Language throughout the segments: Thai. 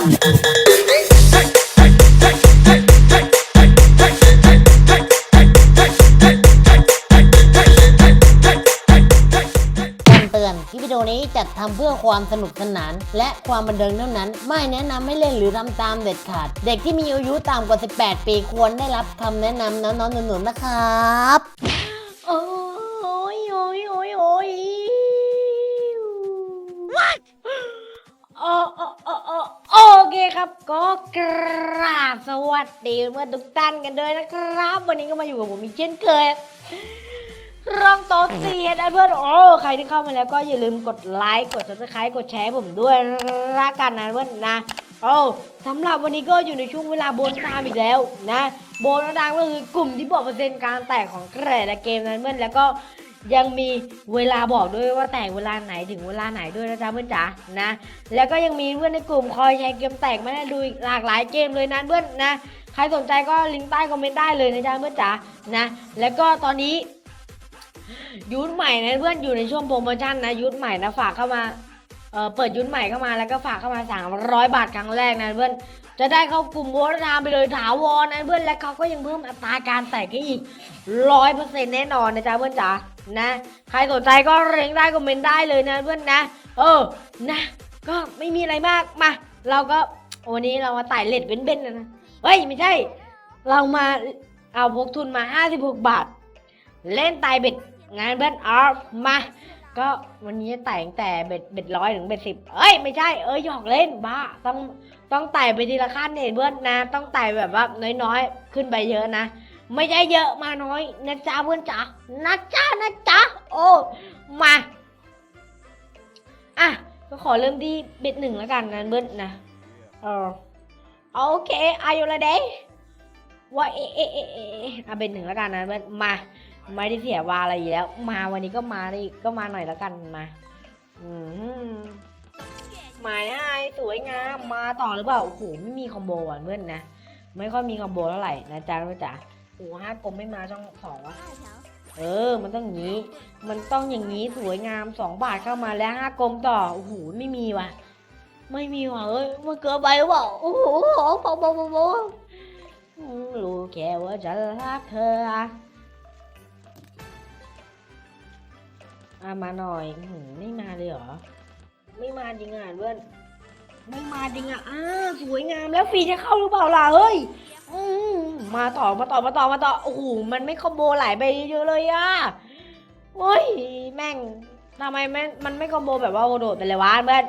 เตือนคลิปวิดีโอนี้จัดทำเพื่อความสนุกสนาน และความบันเทิงเท่านั้น ไม่แนะนำให้เล่นหรือทำตามเด็ดขาด เด็กที่มีอายุต่ำกว่า 18 ปีควรได้รับคำแนะนำน้องๆหนูๆนะครับ โอ้ยโอ้ยโอ้ยโอ้ย What โอโอโอโอโอเครับก็กราบสวัสดีเมื่อทุกท่านกันด้วยนะครับ วันนี้ก็มาอยู่กับผมอีกเช่นเคยร่องโต๊ะเสียนะเพื่อนโอ้ใครที่เข้ามาแล้วก็อย่าลืมกดไลค์กด subscribe กดแชร์ผมด้วยละกันนะเพื่อนนะโอ้สำหรับวันนี้ก็อยู่ในช่วงเวลาโบนตามอีกแล้วนะ โบนตามก็คือกลุ่มที่บอกเปอร์เซ็นต์การแตกของแต่ละเกมนั้นเพื่อนแล้วก็ ยังมีเวลาบอกด้วยว่าแตกเวลาไหนถึงเวลาไหนด้วยนะจ๊ะเพื่อนจ๋านะ แล้วก็ยังมีเพื่อนในกลุ่มคอยแชร์เกมแตกมาให้ดูอีกหลากหลายเกมเลยนะเพื่อนนะ ใครสนใจก็ลิงก์ใต้คอมเมนต์ได้เลยนะจ๊ะเพื่อนจ๋านะ แล้วก็ตอนนี้ยุทธใหม่นะเพื่อนอยู่ในช่วงโปรโมชั่นนะยุทธใหม่นะฝากเข้ามาเอ่อเปิดยุทธใหม่เข้ามาแล้วก็ฝากเข้ามา 300 บาทครั้งแรกนะเพื่อนจะได้เข้ากลุ่มโวลทามไปเลยถาวรนะเพื่อนและเขาก็ยังเพิ่มอัตราการแตกให้อีกร้อยเปอร์เซ็นต์แน่นอนนะจ๊ะเพื่อนจ๋า นะ ใครสนใจก็เร่งได้คอมเมนต์ได้เลยนะเพื่อนนะ เออนะ ก็ไม่มีอะไรมากมา เราก็วันนี้เรามาไต่เลดเบ้นๆนะนะเฮ้ยไม่ใช่ เรามาเอาพกทุนมา 56 บาท เล่นไต่เบ็ดงานเพื่อนออฟมา ก็วันนี้ไต่ตั้งแต่เบ็ดเบ็ดร้อยถึงเบ็ดสิบเอ้ยไม่ใช่เอ้ยหยอกเล่นบ้าต้องต้องไต่ไปทีละขั้นเนี่ยเพื่อนนะ ต้องไต่แบบว่าน้อยๆ ขึ้นไปเยอะนะ ไม่ใช่เยอะมาน้อยนะจ๊ะเพื่อนจ๋านะจ๊ะนะจ๊ะโอ้มาอะก็ขอเริ่มที่เบ็ดหนึ่งแล้วกันนะเพื่อนนะเออโอเคอายุระเดว่าเอะเอะเอะเอะอะเบ็ดหนึ่งแล้วกันนะเพื่อนมาไม่ได้เสียวาอะไรอยู่แล้ว มาวันนี้ก็มาดิก็มาหน่อยแล้วกันมาอืมหมายให้สวยงามมาต่อหรือเปล่าโอ้โหไม่มีคอมโบอะเพื่อนนะไม่ค่อยมีคอมโบเท่าไหร่นะจ๊ะนะจ๊ะโอ้โหห้ากลมไม่มาช่องสองวะเออ มันต้องอย่างนี้ มันต้องอย่างนี้สวยงามสองบาทเข้ามาแล้วห้ากลมต่อโอ้โหไม่มีว่ะ ไม่มีว่ะเอ้ยมันเกินไปหรือเปล่าโอ้โหโอ้โหโอ้โหโอ้โหอืมรู้แค่ว่าจะรักเธออามาหน่อยหืไม่มาเลยเหรอ ไม่มาจริงอะเพื่อน ไม่มาจริงอะอ้าสวยงามแล้วฟรีจะเข้าหรือเปล่าล่ะเฮ้ย อืมมาต่อมาต่อมาต่อมาต่อโอ้โหมันไม่คอมโบหลายไปเยอะเลยอะโอ้ยแม่งทำไมแม่งมันไม่คอมโบแบบว่าโโดดไปเลยวะเพื่อน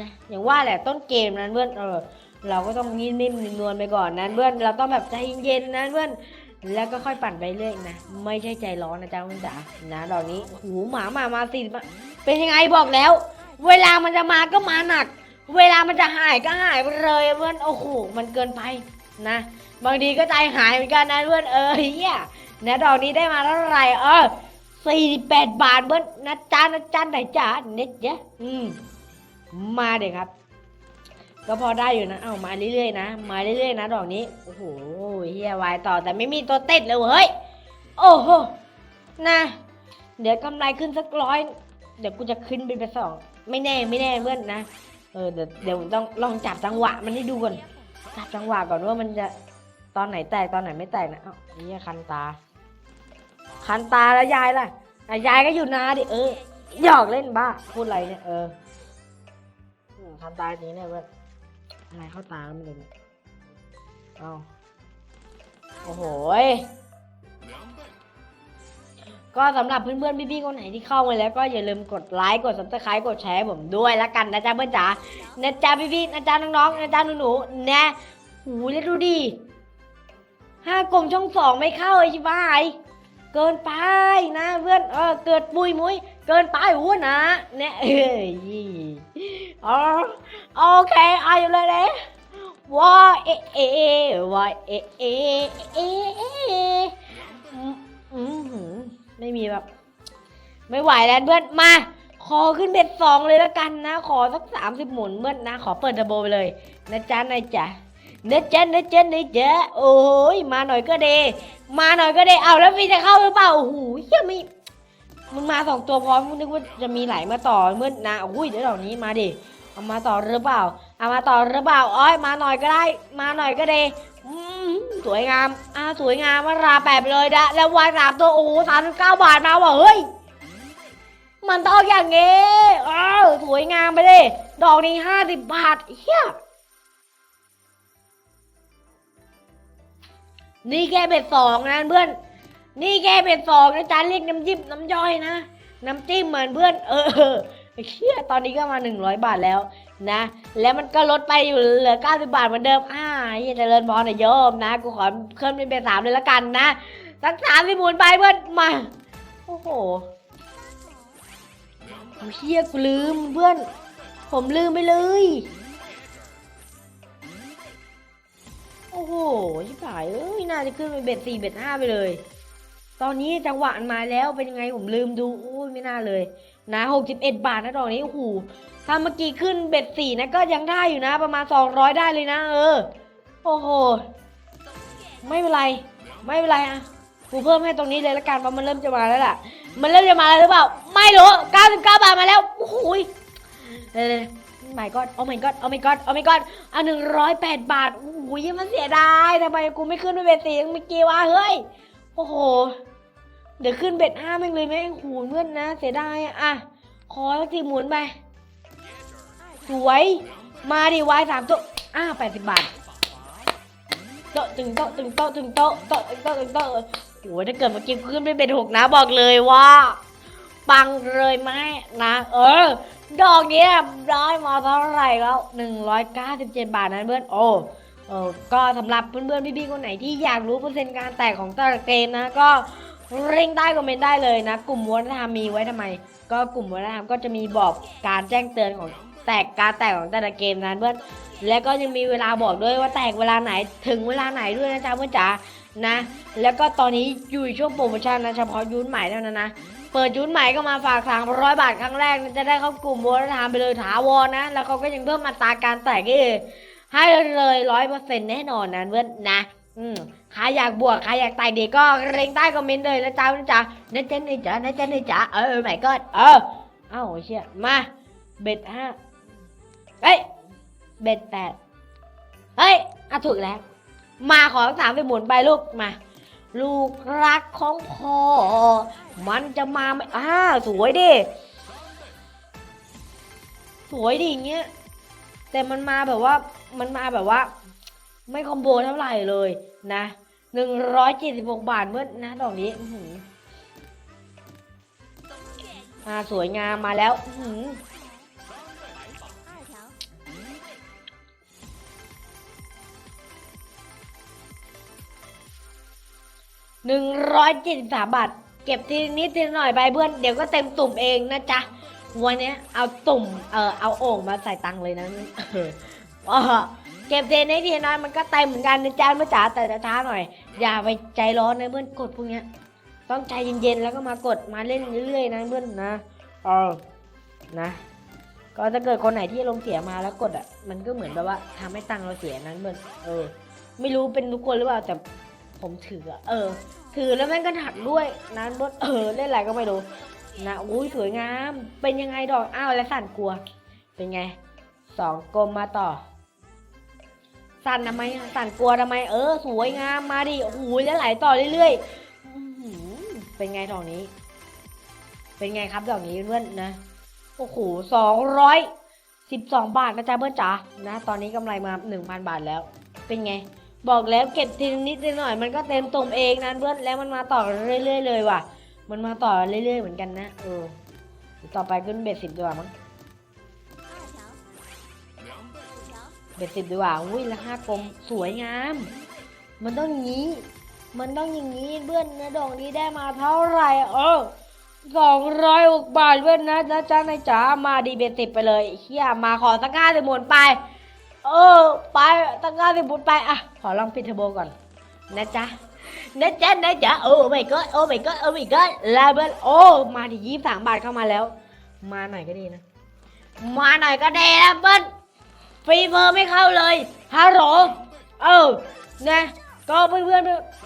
นะอย่างว่าแหละต้นเกมนั้นเพื่อนเออเราก็ต้องนิ่มๆนวลไปก่อนนะเพื่อนเราต้องแบบใจเย็นๆนะเพื่อนแล้วก็ค่อยปั่นไปเรื่อยนะไม่ใช่ใจร้อนนะจ๊ะคุณจ๋านะดอกนี้หูหมามามาสิเป็นยังไงบอกแล้ว เวลามันจะมาก็มาหนัก เวลามันจะหายก็หายไปเลยเพื่อนโอ้โหมันเกินไปนะ บางทีก็ใจหายเหมือนกันนะเพื่อนเออเฮียนะดอกนี้ได้มาเท่าไหร่เออสี่แปดบาทเพื่อนนะจ๊ะนะจ๊ะไหนจ๊ะเน็ตเยอะอืมมาเด็กครับ ก็พอได้อยู่นะเอามาเรื่อยๆนะมาเรื่อยๆนะดอกนี้โอ้โหเฮียวายต่อแต่ไม่มีตัวเต้นเลยเว้ยโอ้โหนะเดี๋ยวกำไรขึ้นสักร้อยเดี๋ยวกูจะขึ้นเป็นไปสองไม่แน่ไม่แน่เพื่อนนะเออเดี๋ยวเดี๋ยวต้องลองจับจังหวะมันให้ดูก่อนจับจังหวะก่อนว่ามันจะ ตอนไหนแตกตอนไหนไม่แตกนะเอ้านี่คันตา คันตาแล้วยายล่ะอะยายก็อยู่นาดิเออหยอกเล่นบ้าพูดอะไรเนี่ยเออคันตาอย่างนี้เนี่ยเพื่อนอะไรเข้าตาไม่รู้เนี่ยเอาโอ้โหก็สำหรับเพื่อนๆพี่ๆคนไหนที่เข้ามาแล้วก็อย่าลืมกดไลค์กด subscribe กดแชร์ผมด้วยละกันนะจ๊ะเพื่อนจ๋านะจ๊ะพี่ๆนะจ๊ะน้องๆนะจ๊ะหนูๆนะหูยแล้วดูดิ ห้ากลมช่องสองไม่เข้าไอ้ชิบาย เกินไปนะเพื่อนเออเกิดปุยมุยเกินไปหัวนะเนี่ยเอ้ยอ๋อโอเคอายุเลยเด้ว่าเอเอว่าเอเอเอเออไม่มีแบบ ไม่ไหวแล้วเพื่อนมาขอขึ้นเบ็ดสองเลยละกันนะ ขอสักสามสิบหมุนเพื่อนนะ ขอเปิดเทอร์โบไปเลย นะจ๊ะนายจ๊ะ เนะจ๊ะนะจ๊ะนะจ๊ะโอ้ยมาหน่อยก็เด มาหน่อยก็เดเอาแล้วมีจะเข้าหรือเปล่าโอ้โหยังไม่มึงมาสองตัวพร้อมมึงนึกว่าจะมีไหลมาต่อเมื่อนะโอ้ยเดี๋ยวเหล่านี้มาดิเอามาต่อหรือเปล่าเอามาต่อหรือเปล่าอ้อยมาหน่อยก็ได้ มาหน่อยก็ดีสวยงามอ่าสวยงามมาราแปดไปเลยนะแล้ววายสามตัวโอ้สามสิบเก้าบาทมาว่ะเฮ้ยมันต้องอย่างงี้อ้าวสวยงามไปเลย ดอกนี้ห้าสิบบาทเฮีย นี่แค่เบ็ดสองนะเพื่อน นี่แค่เบ็ดสองนะจ๊ะเรียกน้ำจิ้มน้ำย่อยนะ น้ำจิ้มเหมือนเพื่อน เออเฮียตอนนี้ก็มาหนึ่งร้อยบาทแล้วนะ แล้วมันก็ลดไปอยู่เหลือเก้าสิบาทเหมือนเดิม อ่าเฮียเจริญพรนะโยมนะ กูขอเพิ่มเป็นสามเลยละกันนะ สักสามสิบหมุนไปเพื่อนมา โอ้โหเฮียกูลืมเพื่อน ผมลืมไปเลย อ้โหชิบหายเอ้ยน่าจะขึ้นไปเบ็ดสี่เบ็ดห้าไปเลย ตอนนี้จังหวะมันมาแล้วเป็นยังไงผมลืมดูโอ้ยไม่น่าเลย นะหกสิบเอ็ดบาทนะดอกนี้โอ้โหถ้าเมื่อกี้ขึ้นเบ็ดสี่นะก็ยังได้อยู่นะ ประมาณสองร้อยได้เลยนะ เออ โอ้โห ไม่เป็นไร ไม่เป็นไรอะกูเพิ่มให้ตรงนี้เลยละกันเพราะมันเริ่มจะมาแล้วล่ะ มันเริ่มจะมาแล้วหรือเปล่า ไม่รู้99บเก้าบาทมาแล้วโอ้โหยเออไม่ก็โอ้ไม่ก็โอ้ไม่ก็โอ้ไม่ก็อะหนึ่งร้อยแปดบาทโอ้ยมันเสียดายทำไมกูไม่ขึ้นไปเบ็ดสี่เมื่อกี้วะเฮ้ย โอ้โห เดี๋ยวขึ้นเบ็ดห้าแม่งเลยแม่งหูเพื่อนนะ เสียดายอะอะ ขอสักทีหมุนไป สวย มาดิวายสามตัวอ้าแปดสิบบาทโตะตึงโตะตึงโตะตึงโตะโตะตึงโตะตึงโตะโอ้ยถ้าเกิดเมื่อกี้ขึ้นไม่เป็นหกนะบอกเลยว่าปังเลยแม่นะ เออ ดอกนี้ยได้มาเท่าไหร่แล้วหนึ่งร้อยเก้าสิบเจ็ดบาทนะเพื่อนโอ้เออก็สำหรับเพื่อนๆพี่ๆคนไหนที่อยากรู้เปอร์เซ็นต์การแตกของต่ละเกมนะก็เร่งใต้คอมเมนต์ได้เลยนะ กลุ่มวัฒนธรรมมีไว้ทำไม ก็กลุ่มวัฒนธรรมก็จะมีบอกการแจ้งเตือนของแตกการแตกของแต่ละเกมนะเพื่อนแล้วก็ยังมีเวลาบอกด้วยว่าแตกเวลาไหนถึงเวลาไหนด้วยนะจ๊ะเพื่อนจ๋านะ แล้วก็ตอนนี้อยู่ช่วงโปรโมชั่นนะเฉพาะยูนใหม่เท่านั้นนะ เปิดยูนใหม่ก็มาฝากสามร้อยบาทครั้งแรกจะได้เข้ากลุ่มวัฒนธรรมไปเลยถาวรนะ แล้วเขาก็ยังเพิ่มอัตราการแตกเลยให้เลยร้อยเปอร์เซ็นต์แน่นอนนะเพื่อนนะอืมใครอยากบวกใครอยากแตกดีก็เร่งใต้คอมเมนต์เลยนะจ๊ะเพื่อนจ๋านะจ๊ะนะจ๊ะนะจ๊ะนะจ๊ะเออไม่ก็เออเอ้าเชี่ยมาเบ็ดห้าเอ้ยเบ็ดแปดเฮ้ยอะถูกแล้ว มาขอสามไปหมุนไปลูกมา ลูกรักของพ่อ มันจะมาไหมอ่าสวยดิ สวยดิอย่างเงี้ย แต่มันมาแบบว่า มันมาแบบว่า ไม่คอมโบเท่าไหร่เลยนะหนึ่งร้อยเจ็ดสิบหกบาทเมื่อนะดอกนี้อ่าสวยงามมาแล้ว อื หนึ่งร้อยเจ็ดสิบสามบาท เก็บทีนิดทีหน่อยไปเพื่อนเดี๋ยวก็เต็มตุ่มเองนะจ๊ะ วันนี้เอาตุ่มเออเอาโอ่งมาใส่ตังค์เลยนะเออเออเก็บทีนิดทีน้อยมันก็เต็มเหมือนกันนะจ๊ะเมื่อจ๋าแต่ช้าหน่อย อย่าไปใจร้อนนะเพื่อนกดพวกเนี้ย ต้องใจเย็นๆแล้วก็มากดมาเล่นเรื่อยๆนะเพื่อนนะเออนะก็ถ้าเกิดคนไหนที่ลงเสียมาแล้วกดอะ มันก็เหมือนแบบว่าทำให้ตังค์เราเสียนั้นเพื่อนเออ ไม่รู้เป็นทุกคนหรือเปล่าแต่ ผมถือเออ ถือแล้วแม่งก็ถักด้วยนั้นบดเออเล่นอะไรก็ไม่รู้นะอุ้ยสวยงาม เป็นยังไงดอกอ้าวแล้วสั่นกลัว เป็นไงสองกลมมาต่อ สั่นทำไมสั่นกลัวทำไม เออ สวยงามมาดิโอ้โหแล้วไหลต่อเรื่อยๆเป็นไงดอกนี้ เป็นไงครับดอกนี้เพื่อนนะโอ้โหสองร้อยสิบสองบาทนะจ๊ะเพื่อนจ๋านะ ตอนนี้กำไรมาหนึ่งพันบาทแล้ว เป็นไง บอกแล้วเก็บทีนิดทีละหน่อย มันก็เต็มตุ่มเองนะเพื่อนแล้วมันมาต่อเรื่อยๆเลยว่ะ มันมาต่อเรื่อยๆเหมือนกันนะเออต่อไปขึ้นเบ็ดสิบดีกว่ามั้งเบ็ดสิบดีกว่าอุ้ยละห้ากลมสวยงาม มันต้องอย่างนี้ มันต้องอย่างนี้เพื่อนนะดอกนี้ได้มาเท่าไหร่เออสองร้อยหกบาทเพื่อนนะนะจ๊ะนายจ๋ามาดีเบ็ดสิบไปเลยเฮียมาขอสักห้าสิบหมุนไป เออ ไปตั้งงาสิบุญไปอะ ขอลองปิดเทอร์โบก่อน นะจ๊ะ นะจ๊ะ นะจ๊ะ โอ้ไม่ก็โอ้ไม่ก็โอ้ไม่ก็ลาเบลโอ้ มาที่ยี่สามบาทเข้ามาแล้ว มาหน่อยก็ดีนะ มาหน่อยก็ดีนะเบิ้ลฟรีเฟอร์ไม่เข้าเลย ฮัลโหล เออ นะ ก็เพื่อน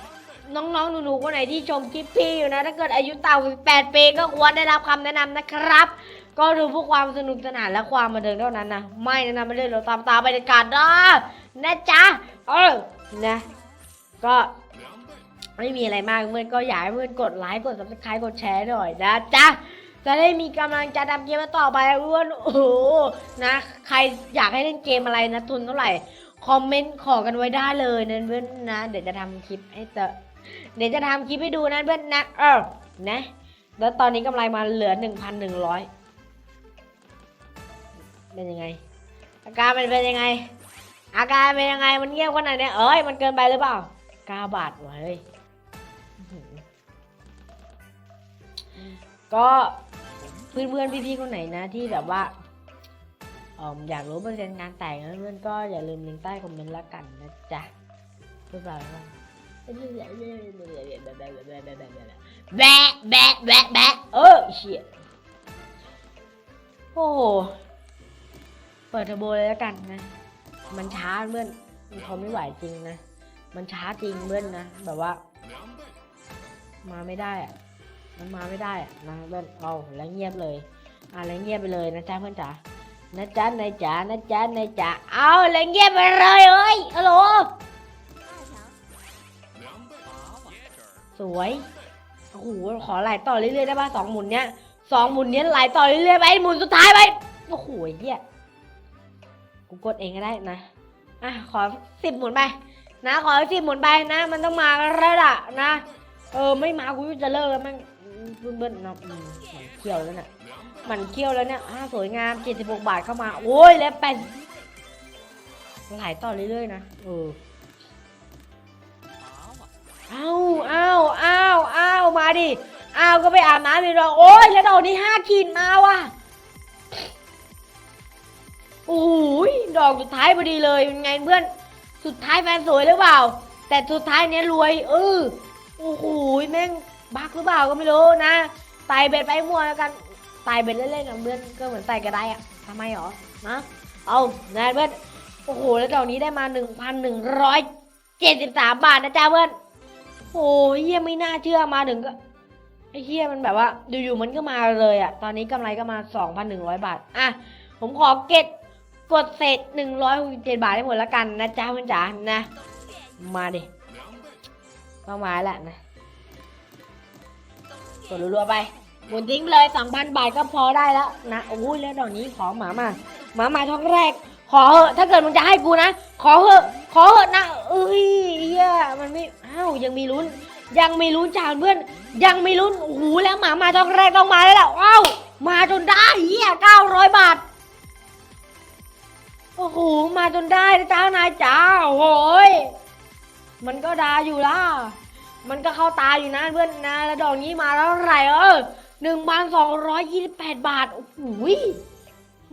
ๆ น้องๆ หนูๆ คนไหนที่ชมคลิปพี่อยู่นะ ถ้าเกิดอายุต่ำกว่า8ปีก็ควรได้รับคำแนะนำนะครับ ก็ดูเพื่อความสนุกสนานและความบันเทิงเท่านั้นนะ ไม่แนะนะไม่ได้เราตามตาบรรยากาศนะ นะจ๊ะเออนะ ก็ไม่มีอะไรมากเพื่อนก็อยากให้เพื่อนกดไลค์กด subscribe กดแชร์หน่อยนะจ๊ะจะได้มีกำลังใจทำเกมมาต่อไปเพื่อนโอ้โหนะ ใครอยากให้เล่นเกมอะไรนะทุนเท่าไหร่คอมเมนต์ขอกันไว้ได้เลยนะเพื่อนนะ เดี๋ยวจะทำคลิปให้เจอเดี๋ยวจะทำคลิปให้ดูนะเพื่อนนะเออนะ แล้วตอนนี้กำไรมาเหลือหนึ่งพันหนึ่งร้อยเป็นยังไงอาการมันเป็นยังไง อาการเป็นยังไงมันเงียบขนาดเนี้ยเอ้ยมันเกินไปหรือเปล่ากาบาทวะเฮ้ยก็เพื่อนเพื่อนๆพี่ๆคนไหนนะ ที่แบบว่าอยากรู้เปอร์เซ็นต์งานแต่งเพื่อนก็อย่าลืมลิงก์ใต้คอมเมนต์ละกันนะจ๊ะพูดอะไรบ้าแบะแบะแบะแบะเออเชี่ยโอ้โห เปิดเทอร์โบเลยล้วกันนะ มันช้าเพื่อนมันทนไม่ไหวจริงนะ มันช้าจริงเพื่อนนะ แบบว่า มาไม่ได้อะมันมาไม่ได้อะนะเพื่อนเอาแล้วเงียบเลยอะแล้วเงียบไปเลยนะจ๊ะเพื่อนจ๋านะจ๊ะนายจ๋านะจ๊ะนายจ๋าเอาแล้วเงียบไปเลยเอ้ยฮัลโหลสวยโอ้โหขอไหลต่อเรื่อยๆได้ป่ะสองหมุนเนี้ยสองหมุนเนี้ยไหลต่อเรื่อยๆไปหมุนสุดท้ายไปโอ้โหเฮีย กูกดเองก็ได้นะ อะ ขอสิบหมุนไป นะ ขอสิบหมุนไปนะ มันต้องมาแล้วล่ะนะ เออ ไม่มากูจะเลิกแล้วมันเบิ้ลๆนะอืมมันเคี่ยวแล้วเนี่ยมันเคี่ยวแล้วเนี่ยอ่าสวยงามเจ็ดสิบหกบาทเข้ามา โอ้ย แล้วเป็นหลต่อเรื่อยๆนะ เออเอาเอาเอาเอามาดิเอาก็ไปอาบน้ำดีรอโอ้ยแล้วดอกนี้ห้าขีดมาว่ะ โอ้ยดอกสุดท้ายพอดีเลยเป็นไงเพื่อน สุดท้ายแฟนสวยหรือเปล่า แต่สุดท้ายเนี้ยรวยเออโอ้โหแม่งบักหรือเปล่าก็ไม่รู้นะไต่เบ็ดไปมั่วแล้วกันไต่เบ็ดเล่นๆกับเพื่อนก็เหมือนไต่กระไดอะทำไมหรอนะเอานะเพื่อนโอ้โหแล้วดอกนี้ได้มาหนึ่งพันหนึ่งร้อยเจ็ดสิบสามบาทนะจ๊ะเพื่อนโอ้ยเฮียไม่น่าเชื่อมาถึงก็ไอ้เฮียมันแบบว่าอยู่ๆมันก็มาเลยอะตอนนี้กำไรก็มา 2,100 บาทอะผมขอเก็ต กดเศษ167บาทให้หมดแล้วกันนะจ๊ะเพื่อนจ๋านะ มาดิต้องมาแล้วนะกดรัวๆไปหมุนทิ้งเลย2,000บาทก็พอได้แล้วนะโอ้ยแล้วดอกนี้ขอหมามาหมามาท้องแรก ขอเหอะถ้าเกิดมึงจะให้กูนะ ขอเหอะ ขอเหอะนะเอ้ยเฮียมันไม่อ้าวยังมีลุ้น ยังมีลุ้นจานเพื่อน ยังมีลุ้นโอ้โหแล้วหมามาท้องแรกต้องมาแล้วล่ะว้าวมาจนได้เฮียเก้าร้อยบาท โอ้โห มาจนได้นะจ้านายจ้าโอ้โหยมันก็ดาอยู่ล่ะ มันก็เข้าตาอยู่นะเพื่อนนะ แล้วดอกนี้มาแล้วไหรเออหนึ่งพันสองร้อยยี่สิบแปดบาท โอ้โห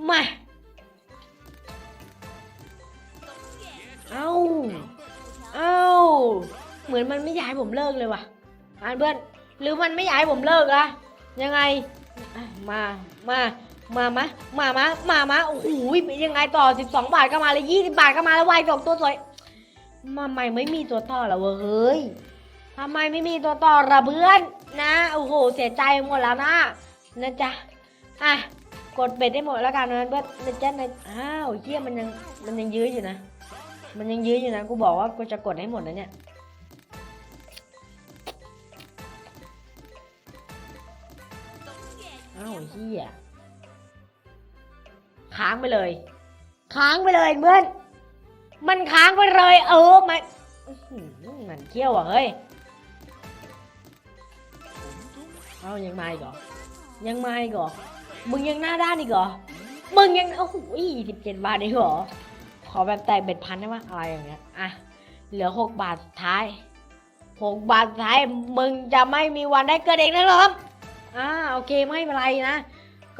มา เอ้าเอ้าเหมือนมันไม่อยากให้ผมเลิกเลยว่ะอ่านเพื่อน หรือมันไม่อยากให้ผมเลิกอะยังไง มา มา มามะมามะมามะโอ้โหเป็นยังไงต่อ 12 บาทก็มาเลย20 บาทก็มาแล้ววายสองตัวสวยมาใหม่ไม่มีตัวต่อละเว้ยเฮ้ยทำไมไม่มีตัวต่อละเพื่อนนะ โอ้โห เสียใจหมดแล้วนะนะจ๊ะอะกดเบ็ดได้หมดแล้วกันนะเพื่อนนะจ๊ะนะอ้าวเฮียมันยังมันยังยื้ออยู่นะ มันยังยื้ออยู่นะ กูบอกว่ากูจะกดให้หมดนะเนี่ยอ้าวเฮีย ค้างไปเลย ค้างไปเลยเพื่อน มันค้างไปเลย เออมันอื้อหือมันเขี้ยวอะเฮ้ย เอายังมาอีกเหรอ ยังมาอีกเหรอ มึงยังหน้าด้านอีกเหรอ มึงยังโอ้โหสิบเจ็ดบาทอีกเหรอ ขอแบบแตกเบ็ดพันได้ไหมอะไรอย่างเงี้ย อะ เหลือหกบาทสุดท้ายหกบาทสุดท้ายมึงจะไม่มีวันได้เกิดเองนะครับอ่าโอเคไม่เป็นไรนะ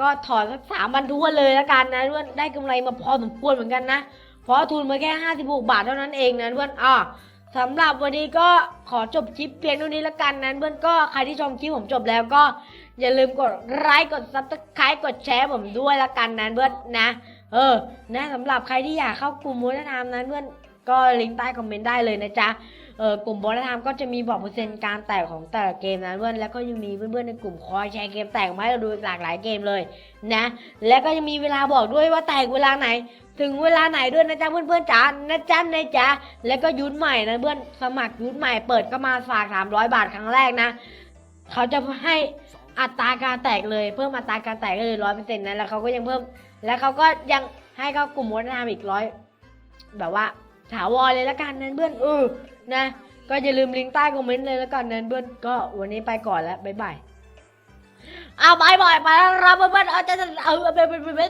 ก็ถอนสักสามพันทวนเลยแล้วกันนะเพื่อนได้กำไรมาพอสมควรเหมือนกันนะ เพราะทุนมาแค่ห้าสิบหกบาทเท่านั้นเองนะเพื่อนอ่าสำหรับวันนี้ก็ขอจบคลิปเพียงเท่านี้แล้วกันนะเพื่อนก็ใครที่ชมคลิปผมจบแล้วก็อย่าลืมกดไลค์กดซับสไครต์กดแชร์ผมด้วยละกันนะเพื่อนนะ เออ นะสำหรับใครที่อยากเข้ากลุ่มวัฒนธรรมนั้นเพื่อนก็ลิงก์ใต้คอมเมนต์ได้เลยนะจ๊ะ กลุ่มบอลไทม์ก็จะมีบอกเปอร์เซ็นต์การแตกของแต่ละเกมนะเพื่อนแล้วก็ยังมีเพื่อนๆในกลุ่มคอยแชร์เกมแตกมาให้เราดูหลากหลายเกมเลยนะ แล้วก็ยังมีเวลาบอกด้วยว่าแตกเวลาไหน ถึงเวลาไหนด้วยนะจ๊ะเพื่อนๆจ๋านะจ๊ะนะจ๊ะแล้วก็ยุทธใหม่นะเพื่อนสมัครยุทธใหม่เปิดก็มาฝาก 300 บาทครั้งแรกนะ เขาจะให้อัตราการแตกเลยเพิ่มอัตราการแตกเลยร้อยเปอร์เซ็นต์นะแล้วเขาก็ยังเพิ่ม แล้วเขาก็ยังให้เขากลุ่มวัฒนธรรมอีกร้อยแบบว่าถาวรเลยละกันนั้นเพื่อนเออ นะ ก็อย่าลืมลิงก์ใต้คอมเมนต์เลยแล้วกันนั้นเพื่อนก็วันนี้ไปก่อนแล้วบ๊ายบายเอาบายบายไปแล้วรับเพื่อนเอาจะเอาไปไปไปไปไป